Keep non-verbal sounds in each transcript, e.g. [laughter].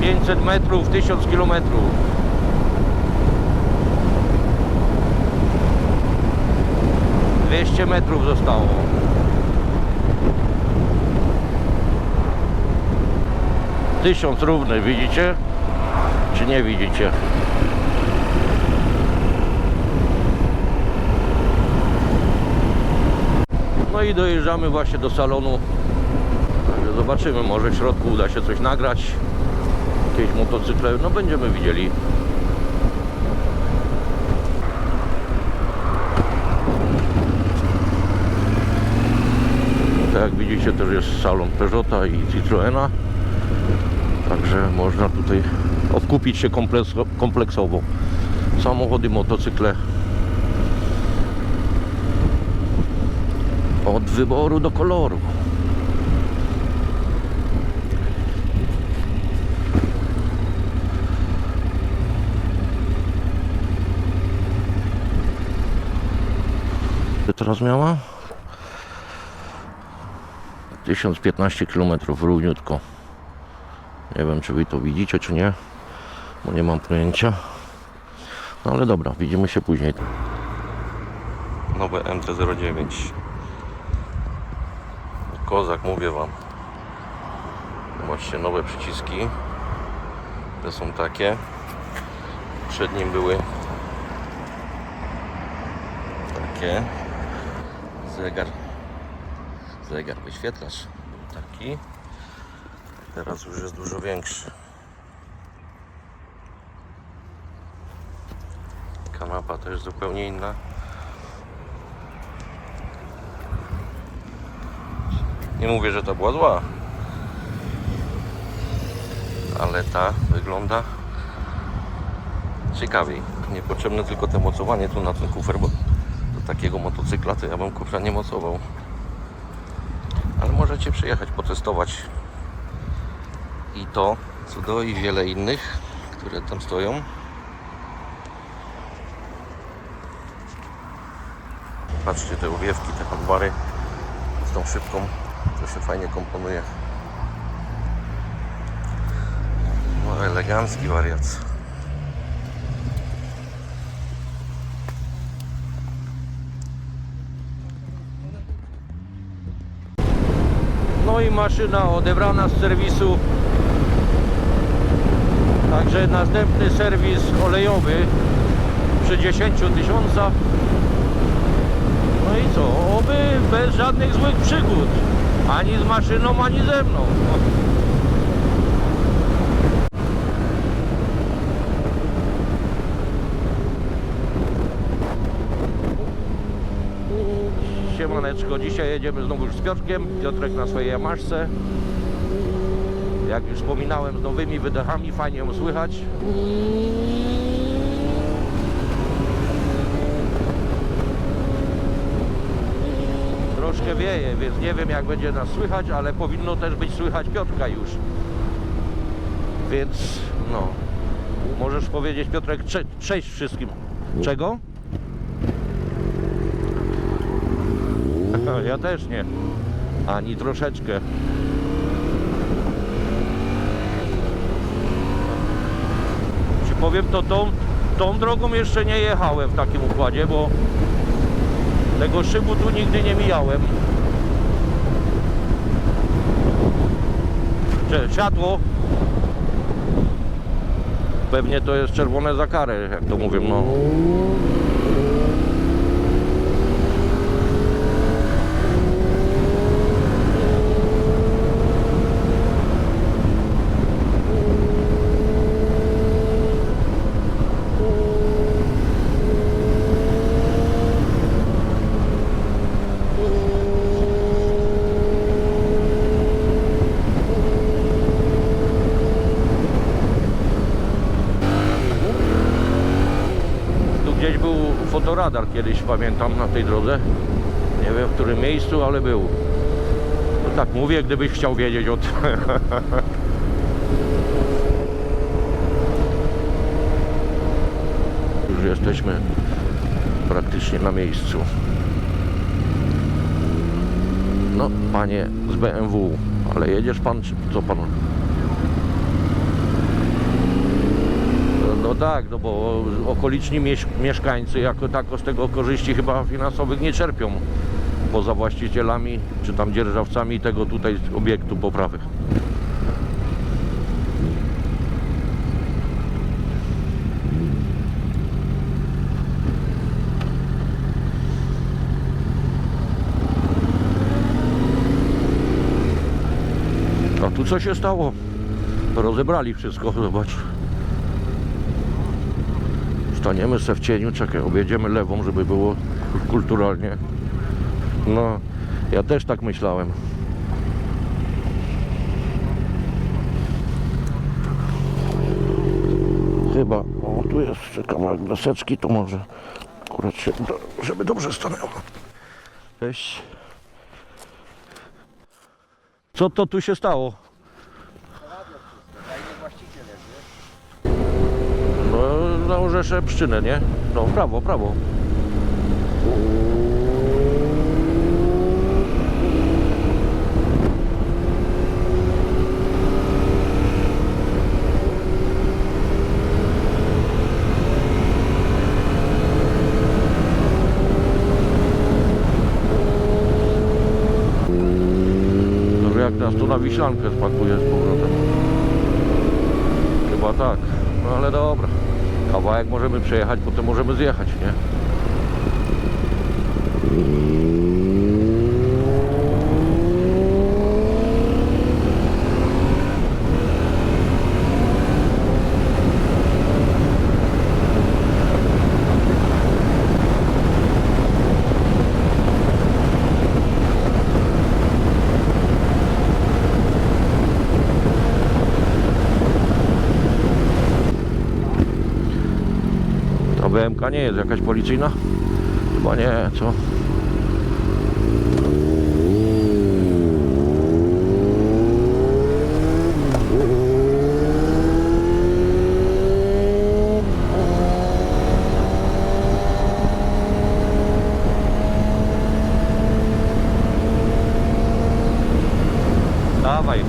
500 metrów, 1000 kilometrów. Dwieście metrów zostało. Tysiąc równy, widzicie? Czy nie widzicie? No i dojeżdżamy właśnie do salonu. Zobaczymy, może w środku uda się coś nagrać. Jakieś motocykle, no będziemy widzieli. Tak jak widzicie też jest salon Peugeota i Citroena. Także można tutaj odkupić się kompleks- kompleksowo. Samochody, motocykle. Od wyboru do koloru. Teraz miała? 1015 km równiutko. Nie wiem, czy wy to widzicie, czy nie, bo nie mam pojęcia. No ale dobra, widzimy się później. Nowe MT-09. Kozak, mówię wam. Zobaczcie, nowe przyciski. Te są takie. Przed nim były takie. Zegar. Zegar wyświetlacz był taki. Teraz już jest dużo większy. Kanapa też zupełnie inna. Nie mówię, że ta była zła. Ale ta wygląda ciekawiej. Niepotrzebne tylko te mocowanie tu na ten kufer, bo takiego motocykla to ja bym kufra nie mocował. Ale możecie przyjechać, potestować i to, co do i wiele innych, które tam stoją. Patrzcie te uwiewki, te handbary z tą szybką, to się fajnie komponuje. No elegancki wariat. No i maszyna odebrana z serwisu. Także następny serwis olejowy przy 10 tysiącach. No i co? Oby bez żadnych złych przygód. Ani z maszyną, ani ze mną. Siemaneczko, dzisiaj jedziemy znowu już z Piotrkiem. Piotrek na swojej Yamaszce. Jak już wspominałem, z nowymi wydechami, fajnie ją słychać. Troszkę wieje, więc nie wiem jak będzie nas słychać, ale powinno też być słychać Piotrka już. Więc no, możesz powiedzieć Piotrek cze cześć wszystkim. Czego? Ja też nie. Ani troszeczkę. Ci powiem to tą, tą drogą jeszcze nie jechałem w takim układzie, bo tego szybu tu nigdy nie mijałem. Światło. Pewnie to jest czerwone za karę, jak to mówią, no. Tu gdzieś był fotoradar kiedyś, pamiętam, na tej drodze. Nie wiem w którym miejscu, ale był. No tak mówię, gdybyś chciał wiedzieć o tym. [laughs] Już jesteśmy praktycznie na miejscu. No, panie z BMW, ale jedziesz pan, czy co pan? Tak, no bo okoliczni mieszkańcy jako tako z tego korzyści chyba finansowych nie czerpią poza właścicielami czy tam dzierżawcami tego tutaj obiektu poprawy. A tu co się stało? Rozebrali wszystko, zobacz. Staniemy se w cieniu, czekaj, objedziemy lewą, żeby było kulturalnie. No, ja też tak myślałem. Chyba, o tu jest jeszcze kawałek deseczki, to może akurat się, żeby dobrze stanęło. Cześć. Co to tu się stało? No, założę szepszczynę, nie? No, prawo, prawo. Może jak nas tu na Wiślankę spakuje z powrotem. Chyba tak. No ale dobra. Kawałek możemy przejechać, potem możemy zjechać, nie? Ta BMK nie jest jakaś policyjna? Chyba nie, co? Dawaj.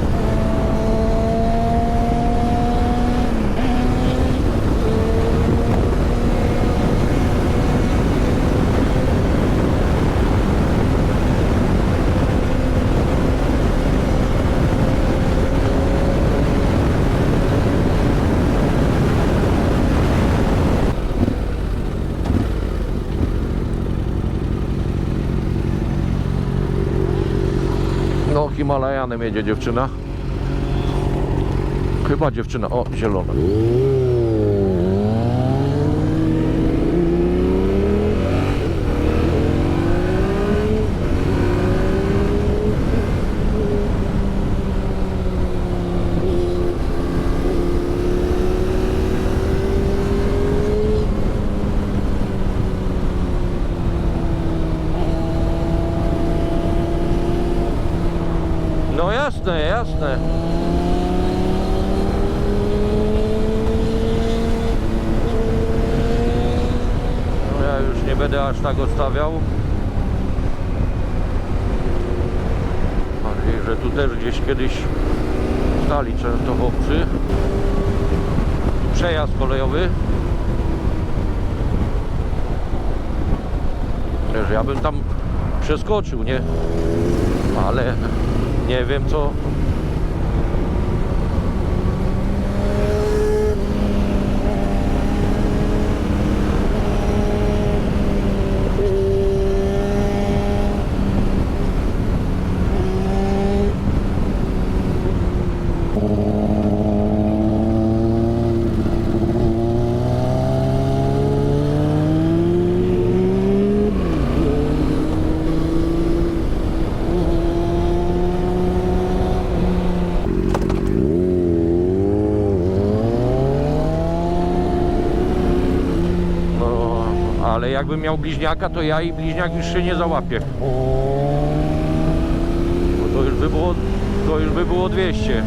No, Himalajanem jedzie dziewczyna. Chyba dziewczyna. O, zielona. No jasne. No ja już nie będę aż tak odstawiał. Bardziej, że tu też gdzieś kiedyś stali częstochowcy. Przejazd kolejowy. Wiesz, ja bym tam przeskoczył, nie? Ale nie wiem co. No, ale jakbym miał bliźniaka, to ja i bliźniak już się nie załapię. Bo to już by było, to już by było 200.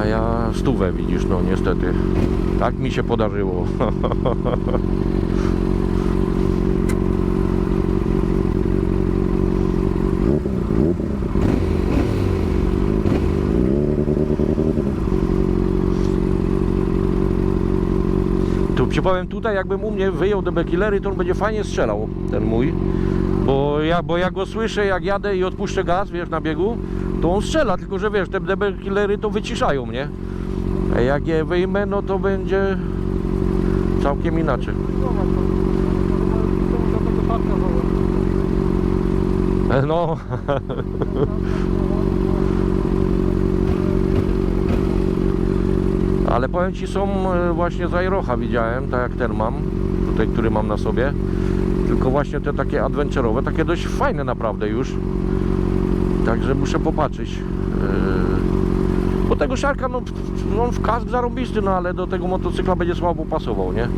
A ja stówę widzisz, no niestety. Tak mi się podarzyło. [laughs] powiem tutaj, jakbym u mnie wyjął DB Killery, to on będzie fajnie strzelał, ten mój. Bo ja, bo ja go słyszę, jak jadę i odpuszczę gaz, wiesz, na biegu, to on strzela, tylko że wiesz, te DB Killery to wyciszają mnie. A jak je wyjmę, no to będzie całkiem inaczej. No, [laughs] ale powiem Ci, są e, właśnie z Aerocha widziałem, tak jak ten mam, tutaj, który mam na sobie. Tylko właśnie te takie adventurowe, takie dość fajne naprawdę już. Także muszę popatrzeć. Yy, Bo tego szarka, no, no on w kask zarąbisty, no ale do tego motocykla będzie słabo pasował, nie?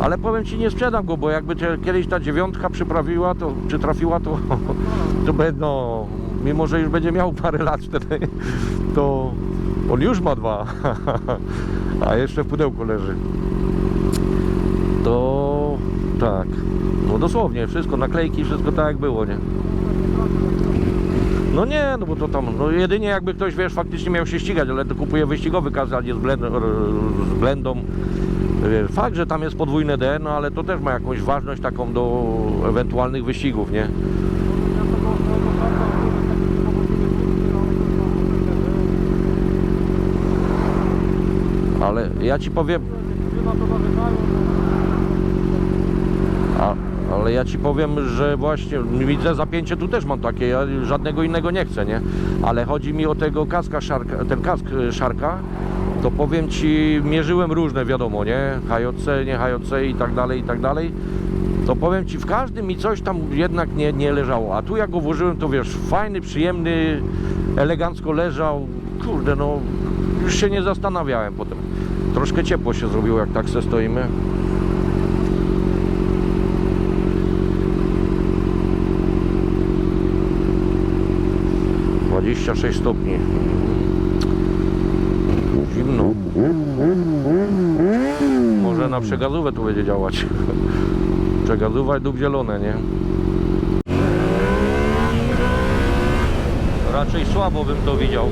Ale powiem Ci, nie sprzedam go, bo jakby kiedyś ta dziewiątka przyprawiła, to, przytrafiła, to, [laughs] to będą, mimo że już będzie miał parę lat wtedy, [laughs] to on już ma dwa, [laughs] a jeszcze w pudełku leży. To tak, no dosłownie, wszystko, naklejki, wszystko tak jak było, nie? No nie, no bo to tam, no jedynie jakby ktoś, wiesz, faktycznie miał się ścigać, ale to kupuje wyścigowy kaz, a nie z, blend, z blendą. Fakt, że tam jest podwójne D, no ale to też ma jakąś ważność taką do ewentualnych wyścigów, nie? Ja ci powiem, a, ale ja ci powiem, że właśnie widzę zapięcie tu też mam takie, ja żadnego innego nie chcę, nie? Ale chodzi mi o tego kaska szarka, ten kask y, szarka, to powiem ci, mierzyłem różne, wiadomo, nie? HJC, nie HJC i tak dalej, i tak dalej. To powiem ci, w każdym mi coś tam jednak nie, nie leżało. A tu jak go włożyłem, to wiesz, fajny, przyjemny, elegancko leżał. Kurde, no, już się nie zastanawiałem potem. Troszkę ciepło się zrobiło, jak tak se stoimy. Dwadzieścia sześć stopni. Zimno. Może na przegazówę tu będzie działać. [laughs] Przegazować lub zielone, nie? Raczej słabo bym to widział.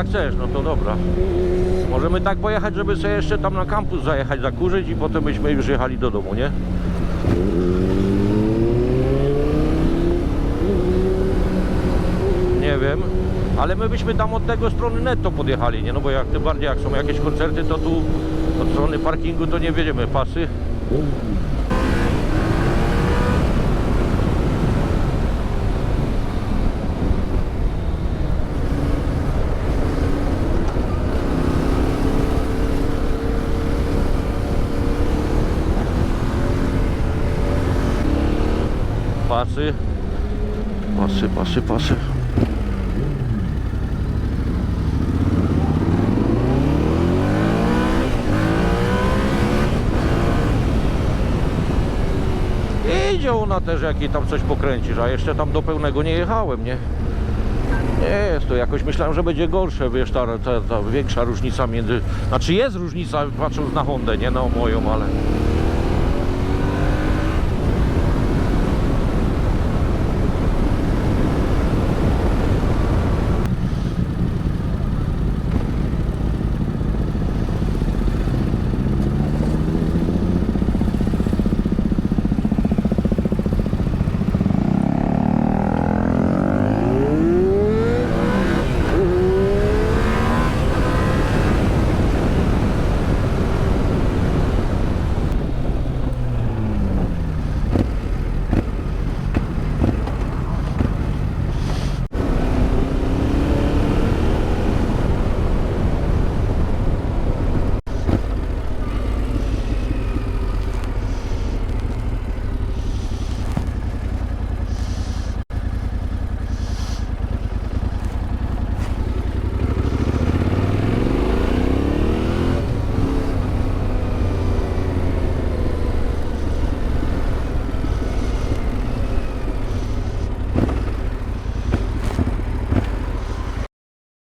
Jak chcesz, no to dobra. Możemy tak pojechać, żeby sobie jeszcze tam na kampus zajechać, zakurzyć i potem byśmy już jechali do domu, nie? Nie wiem, ale my byśmy tam od tego strony netto podjechali, nie? No bo jak tym bardziej jak są jakieś koncerty, to tu od strony parkingu to nie wiedziemy pasy. Pasy. Pasy, pasy, pasy. Idzie ona też, jak jej tam coś pokręcisz, a jeszcze tam do pełnego nie jechałem, nie? Nie jest to jakoś, myślałem, że będzie gorsze, wiesz, ta, ta, ta większa różnica między... Znaczy jest różnica, patrząc na Hondę, nie na moją, ale...